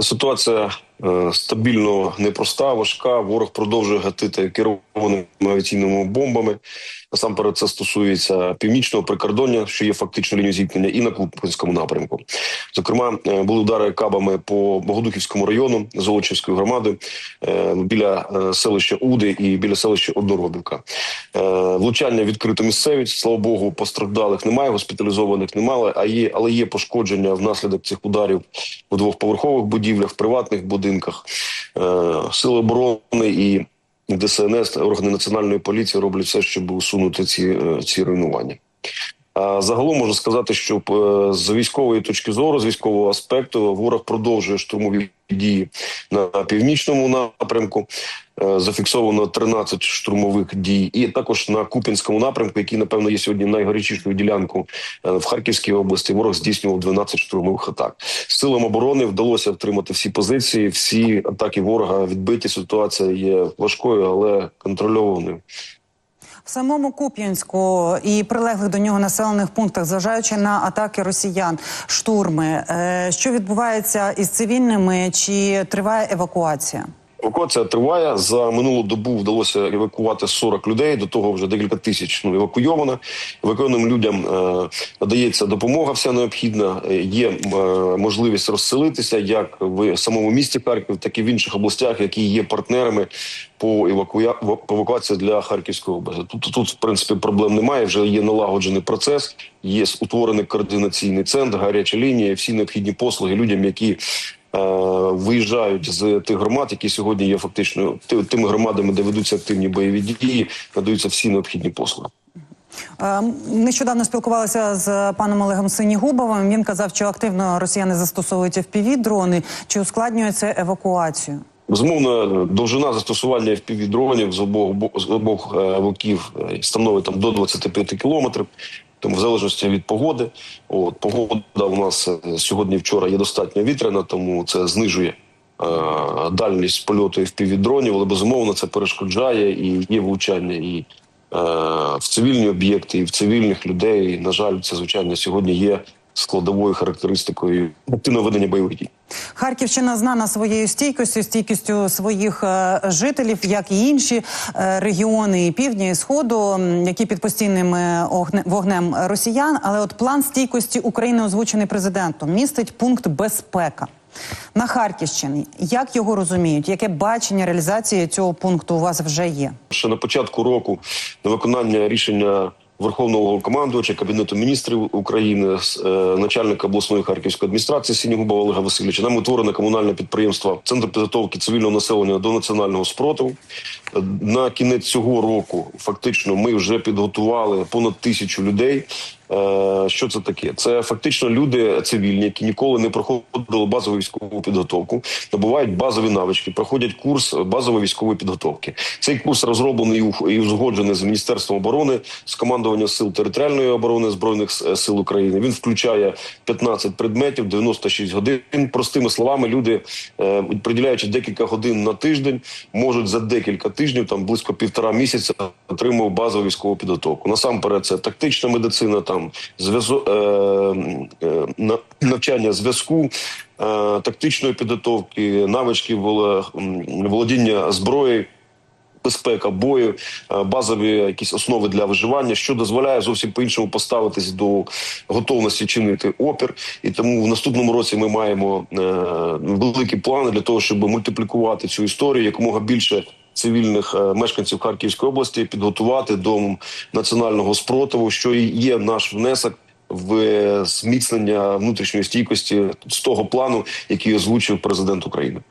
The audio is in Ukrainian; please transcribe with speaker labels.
Speaker 1: Ситуація е, стабільно непроста, важка. Ворог продовжує гатити керованими авіаційними бомбами. Насамперед, це стосується північного прикордоння, що є фактично лінією зіткнення, і на Купинському напрямку. Зокрема, е, були удари кабами по Богодухівському району Золочівської громади е, біля е, селища Уди і біля селища Одноробівка. Е, Влучання відкрито місцевість. Слава Богу, постраждалих немає, госпіталізованих немає, а є, але є пошкодження внаслідок цих ударів у двохповерхових будівлях, приватних будинках. Е, Сили оборони і ДСНС, органи національної поліції роблять все, щоб усунути ці, е, ці руйнування. Загалом можу сказати, що е, з військової точки зору, з військового аспекту, ворог продовжує штурмові дії на північному напрямку. Е, Зафіксовано 13 штурмових дій, і також на Купінському напрямку, який напевно є сьогодні найгарячішою ділянкою е, в Харківській області. Ворог здійснював 12 штурмових атак. Силам оборони вдалося втримати всі позиції. Всі атаки ворога відбиті. Ситуація є важкою, але контрольованою.
Speaker 2: В самому Куп'янську і прилеглих до нього населених пунктах, зважаючи на атаки росіян, штурми, е, що відбувається із цивільними, чи триває евакуація?
Speaker 1: Евакуація триває за минулу добу. Вдалося евакувати 40 людей. До того вже декілька тисяч ну, евакуйовано. Евакуйованим людям е, надається допомога. Вся необхідна. Е, Є е, можливість розселитися як в самому місті Харків, так і в інших областях, які є партнерами по евакуя... евакуації для Харківської області. Тут тут в принципі проблем немає. Вже є налагоджений процес. Є утворений координаційний центр, гаряча лінія, всі необхідні послуги людям, які виїжджають з тих громад, які сьогодні є фактично ти- тими громадами, де ведуться активні бойові дії, надаються всі необхідні послуги.
Speaker 2: Е, Нещодавно спілкувалася з паном Олегом Синігубовим. Він казав, що активно росіяни застосовують fpv дрони. Чи ускладнює це евакуацію?
Speaker 1: Безумовно, довжина застосування FPV-дронів з обох з обох е, боків е, становить там до 25 кілометрів. Тому в залежності від погоди, от погода у нас е, сьогодні, вчора є достатньо вітряна, тому це знижує е, дальність польоту FPV-дронів, але безумовно це перешкоджає і є влучання і е, в цивільні об'єкти, і в цивільних людей. І, на жаль, це звичайно сьогодні є складовою характеристикою активного ведення бойових дій.
Speaker 2: Харківщина знана своєю стійкістю, стійкістю своїх е, жителів, як і інші е, регіони і півдня і сходу, які під постійним е, огне- вогнем росіян. Але от план стійкості України, озвучений президентом, містить пункт безпека. На Харківщині як його розуміють? Яке бачення реалізації цього пункту у вас вже є?
Speaker 1: ще на початку року на виконання рішення Верховного командувача Кабінету міністрів України, е, начальника обласної харківської адміністрації Сінігуба Олега Васильовича. Нам утворено комунальне підприємство Центр підготовки цивільного населення до національного спротиву. Е, На кінець цього року фактично ми вже підготували понад тисячу людей. Е, Що це таке? Це фактично люди цивільні, які ніколи не проходили базову військову підготовку, набувають базові навички, проходять курс базової військової підготовки. Цей курс розроблений і узгоджений з міністерством оборони, з командуванням сил територіальної оборони збройних сил України. Він включає 15 предметів, 96 годин. Простими словами, люди, е, приділяючи декілька годин на тиждень, можуть за декілька тижнів, там близько півтора місяця, отримувати базову військову підготовку. Насамперед, це тактична медицина, там зв'язок е, е, навчання зв'язку. е, Тактичної підготовки, навички володіння зброєю, безпека бою, базові якісь основи для виживання, що дозволяє зовсім по іншому поставитись до готовності чинити опір. І тому в наступному році ми маємо великі плани для того, щоб мультиплікувати цю історію якомога більше. Цивільних е, мешканців Харківської області підготувати до національного спротиву, що і є наш внесок в е, зміцнення внутрішньої стійкості з того плану, який озвучив президент України.